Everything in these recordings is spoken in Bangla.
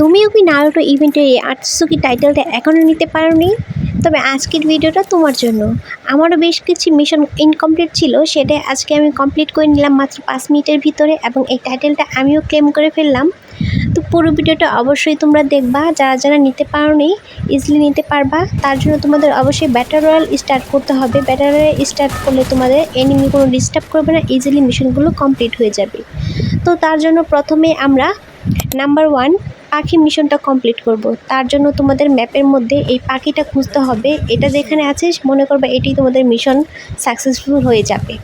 তুমিও কি নারুটো ইভেন্টের এই আটসুকি টাইটেলটা এখনও নিতে পারোনি? তবে আজকের ভিডিওটা তোমার জন্য। আমারও বেশ কিছু মিশন ইনকমপ্লিট ছিল সেটা আজকে আমি কমপ্লিট করে নিলাম মাত্র পাঁচ মিনিটের ভিতরে এবং এই টাইটেলটা আমিও ক্লেম করে ফেললাম। তো পুরো ভিডিওটা অবশ্যই তোমরা দেখবা, যারা যারা নিতে পারোনি ইজিলি নিতে পারবা। তার জন্য তোমাদের অবশ্যই ব্যাটার রয়্যাল স্টার্ট করতে হবে। ব্যাটার রয়্যাল স্টার্ট করলে তোমাদের এনিমি কোনো ডিস্টার্ব করবে না ইজিলি মিশনগুলো কমপ্লিট হয়ে যাবে। তো তার জন্য প্রথমে আমরা নাম্বার ওয়ান পাখি মিশনটা কমপ্লিট করব। তার জন্য তোমাদের ম্যাপের মধ্যে এই পাখিটা খুঁজতে হবে। এটা যেখানে আছে মনে করবে এটি তোমাদের মিশন সাকসেসফুল হয়ে যাবে।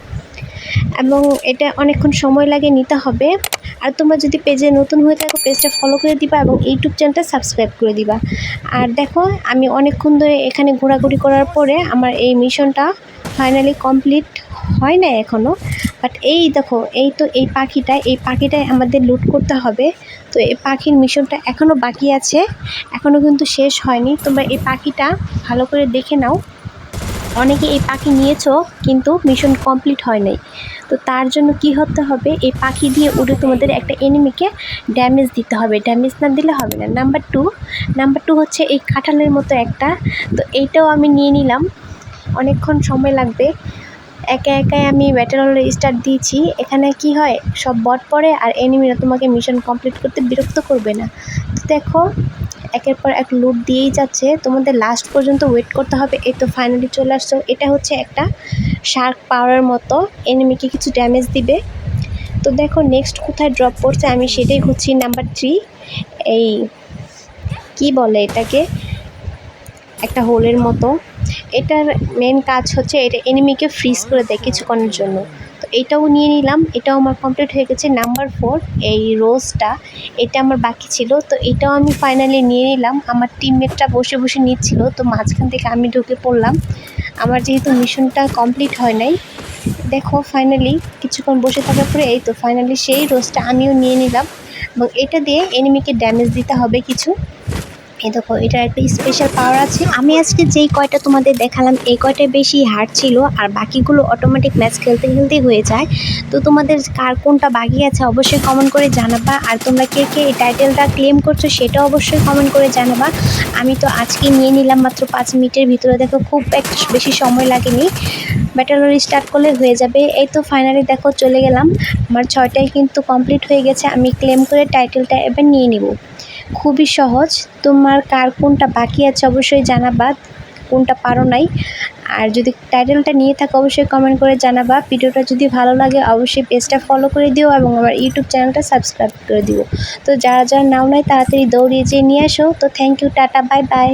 এবং এটা অনেকক্ষণ সময় লাগে নিতে হবে। আর তোমরা যদি পেজে নতুন হয়ে থাকো পেজটা ফলো করে দিবা এবং ইউটিউব চ্যানেলটা সাবস্ক্রাইব করে দিবা। আর দেখো, আমি অনেকক্ষণ ধরে এখানে ঘোরাঘুরি করার পরে আমার এই মিশনটা ফাইনালি কমপ্লিট হয় না এখনও বাট এই দেখো, এই তো এই পাখিটা, এই পাখিটাই আমাদের লুট করতে হবে। তো এই পাখির মিশনটা এখনও বাকি আছে। এখনও কিন্তু শেষ হয়নি। তোমরা এই পাখিটা ভালো করে দেখে নাও। অনেকে এই পাখি নিয়েছো, কিন্তু মিশন কমপ্লিট হয় নাই। তো তার জন্য কি হতে হবে? এই পাখি দিয়ে উড়ে তোমাদের একটা এনিমিকে ড্যামেজ দিতে হবে। ড্যামেজ না দিলে হবে না। নাম্বার টু নাম্বার টু হচ্ছে এই কাঁঠালের মতো একটা। তো এইটাও আমি নিয়ে নিলাম। অনেকক্ষণ সময় লাগবে। একা একাই আমি ব্যাটেল স্টার্ট দিয়েছি। এখানে কি হয়, সব বট পড়ে আর এনিমিরা তোমাকে মিশন কমপ্লিট করতে বিরক্ত করবে না। তো দেখো, একের পর এক লুট দিয়েই যাচ্ছে। তোমাদের লাস্ট পর্যন্ত ওয়েট করতে হবে। এই তো ফাইনালি চলে আসছো। এটা হচ্ছে একটা শার্ক পাওয়ারের মতো। এনিমিকে কিছু ড্যামেজ দিবে। তো দেখো নেক্সট কোথায় ড্রপ করছে আমি সেটাই হচ্ছি নাম্বার থ্রি এই, কি বলে এটাকে? একটা হোলের মতো। এটার মেন কাজ হচ্ছে এটা এনিমিকে ফ্রিজ করে দেয় কিছুক্ষণের জন্য। তো এটাও নিয়ে নিলাম, এটাও আমার কমপ্লিট হয়ে গেছে। নাম্বার ফোর এই রোজটা এটা আমার বাকি ছিল। তো এটাও আমি ফাইনালি নিয়ে নিলাম। আমার টিমমেটটা বসে বসে নিচ্ছিল। তো মাঝখান থেকে আমি ঢুকে পড়লাম। আমার যেহেতু মিশনটা কমপ্লিট হয় নাই, দেখো ফাইনালি কিছুক্ষণ বসে থাকার পরে এই তো ফাইনালি সেই রোজটা আমিও নিয়ে নিলাম। এবং এটা দিয়ে এনিমিকে ড্যামেজ দিতে হবে কিছু। এই দেখো এটার একটা স্পেশাল পাওয়ার আছে। আমি আজকে যেই কয়টা তোমাদের দেখালাম, এই কয়টাই বেশি হার্ড ছিল, আর বাকিগুলো অটোমেটিক ম্যাচ খেলতে খেলতেই হয়ে যায়। তো তোমাদের কার কোনটা বাকি আছে অবশ্যই কমেন্ট করে জানাবা, আর তোমরা কে কে এই টাইটেলটা ক্লেম করছ সেটা অবশ্যই কমেন্ট করে জানাবা। আমি তো আজকে নিয়ে নিলাম মাত্র পাঁচ মিনিটের ভিতরে, দেখো খুব একটা বেশি সময় লাগেনি। ব্যাটার স্টার্ট করলে হয়ে যাবে। এই তো ফাইনালি দেখো চলে গেলাম। আমার ছয়টাই কিন্তু কমপ্লিট হয়ে গেছে, আমি ক্লেম করে টাইটেলটা এবার নিয়ে নিব। খুবই সহজ। তোমার কার কোনটা বাকি আছে অবশ্যই জানাবা, কোনটা পারো নাই। আর যদি টাইটেলটা নিয়ে থাকো, অবশ্যই কমেন্ট করে জানাবা। ভিডিওটা যদি ভালো লাগে, অবশ্যই পেজটা ফলো করে দিও এবং আমার ইউটিউব চ্যানেলটা সাবস্ক্রাইব করে দিও। তো যারা যারা নাও নাই, তাড়াতাড়ি দৌড়িয়ে যেয়ে নিয়ে আসো। তো thank you tata bye bye